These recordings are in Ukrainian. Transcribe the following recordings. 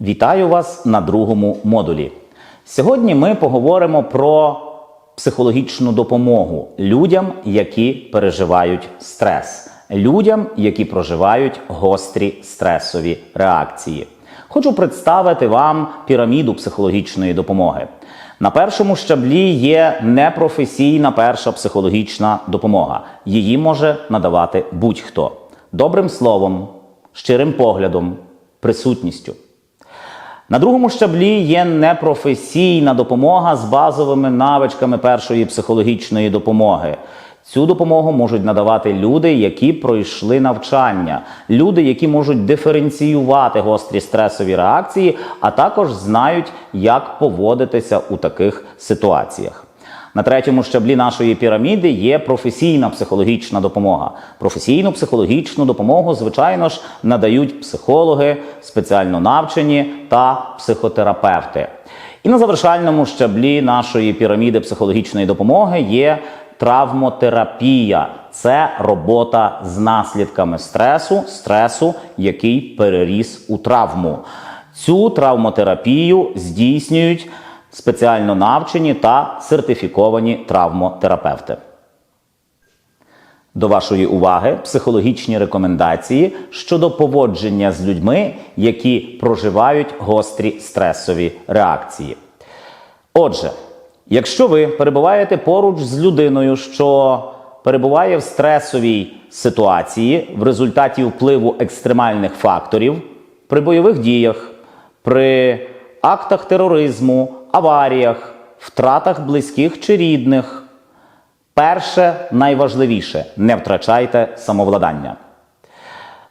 Вітаю вас на другому модулі. Сьогодні ми поговоримо про психологічну допомогу людям, які переживають стрес, людям, які проживають гострі стресові реакції. Хочу представити вам піраміду психологічної допомоги. На першому щаблі є непрофесійна перша психологічна допомога. Її може надавати будь-хто добрим словом, щирим поглядом, присутністю. На другому щаблі є непрофесійна допомога з базовими навичками першої психологічної допомоги. Цю допомогу можуть надавати люди, які пройшли навчання, люди, які можуть диференціювати гострі стресові реакції, а також знають, як поводитися у таких ситуаціях. На третьому щаблі нашої піраміди є професійна психологічна допомога. Професійну психологічну допомогу, звичайно ж, надають психологи, спеціально навчені та психотерапевти. І на завершальному щаблі нашої піраміди психологічної допомоги є травмотерапія. Це робота з наслідками стресу, стресу, який переріс у травму. Цю травмотерапію здійснюють спеціально навчені та сертифіковані травмотерапевти. До вашої уваги психологічні рекомендації щодо поводження з людьми, які проживають гострі стресові реакції. Отже, якщо ви перебуваєте поруч з людиною, що перебуває в стресовій ситуації в результаті впливу екстремальних факторів при бойових діях, при актах тероризму, аваріях, втратах близьких чи рідних, перше найважливіше не втрачайте самовладання.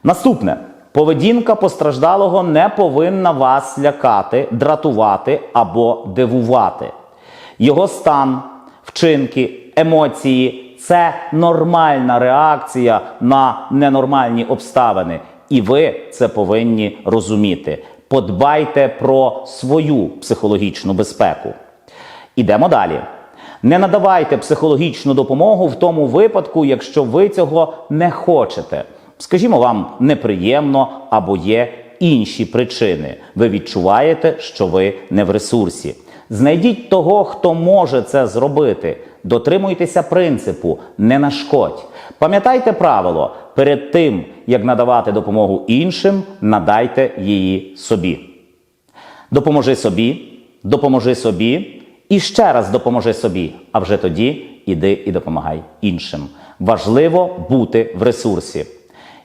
Наступне. Поведінка постраждалого не повинна вас лякати, дратувати або дивувати. Його стан, вчинки, емоції це нормальна реакція на ненормальні обставини. І ви це повинні розуміти. Подбайте про свою психологічну безпеку. Ідемо далі. Не надавайте психологічну допомогу в тому випадку, якщо ви цього не хочете. Скажімо, вам неприємно або є інші причини. Ви відчуваєте, що ви не в ресурсі. Знайдіть того, хто може це зробити. Дотримуйтеся принципу не нашкодь. Пам'ятайте правило: перед тим, як надавати допомогу іншим, надайте її собі. Допоможи собі, допоможи собі і ще раз допоможи собі. А вже тоді іди і допомагай іншим. Важливо бути в ресурсі.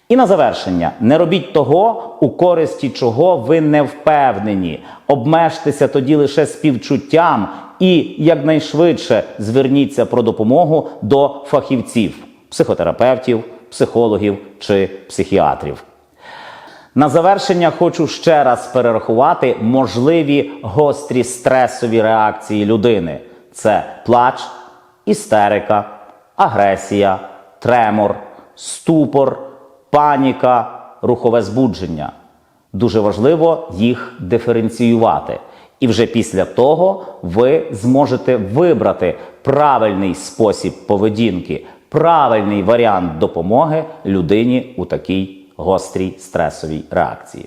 І на завершення, не робіть того, у користі чого ви не впевнені. Обмежтеся тоді лише співчуттям і якнайшвидше зверніться про допомогу до фахівців, психотерапевтів, психологів чи психіатрів. На завершення хочу ще раз перерахувати можливі гострі стресові реакції людини: це плач, істерика, агресія, тремор, ступор, паніка, рухове збудження. Дуже важливо їх диференціювати. І вже після того ви зможете вибрати правильний спосіб поведінки, правильний варіант допомоги людині у такій гострій стресовій реакції.